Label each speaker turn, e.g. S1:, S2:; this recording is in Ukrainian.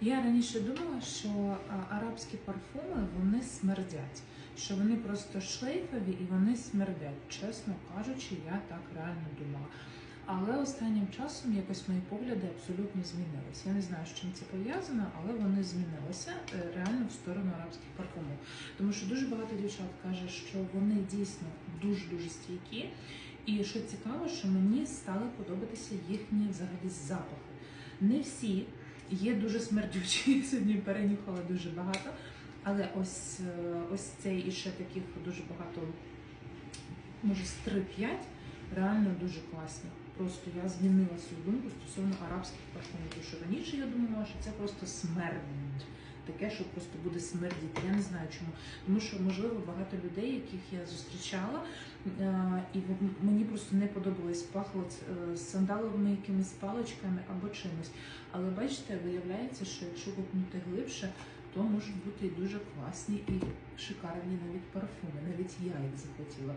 S1: Я раніше думала, що арабські парфуми вони смердять, що вони просто шлейфові і вони смердять. Чесно кажучи, я так реально думала. Але останнім часом якось мої погляди абсолютно змінилися. Я не знаю, з чим це пов'язано, але вони змінилися е, реально в сторону арабських парфумів. Тому що дуже багато дівчат каже, що вони дійсно дуже дуже стійкі. І що цікаво, що мені стали подобатися їхні взагалі запахи. Не всі є дуже смердючі. Сьогодні перенюхала дуже багато. Але ось е, ось цей і ще таких дуже багато, може, з 3-5, реально дуже класні. Просто я змінила свою думку стосовно арабських парфумів. Тому що раніше я думала, що це просто смердь. Таке, що просто буде смердіти. Я не знаю чому. Тому що, можливо, багато людей, яких я зустрічала, е, і мені просто не подобалось пахло е, сандаловими якимись паличками або чимось. Але бачите, виявляється, що якщо копнути глибше, то можуть бути і дуже класні і шикарні навіть парфуми. Навіть я їх захотіла.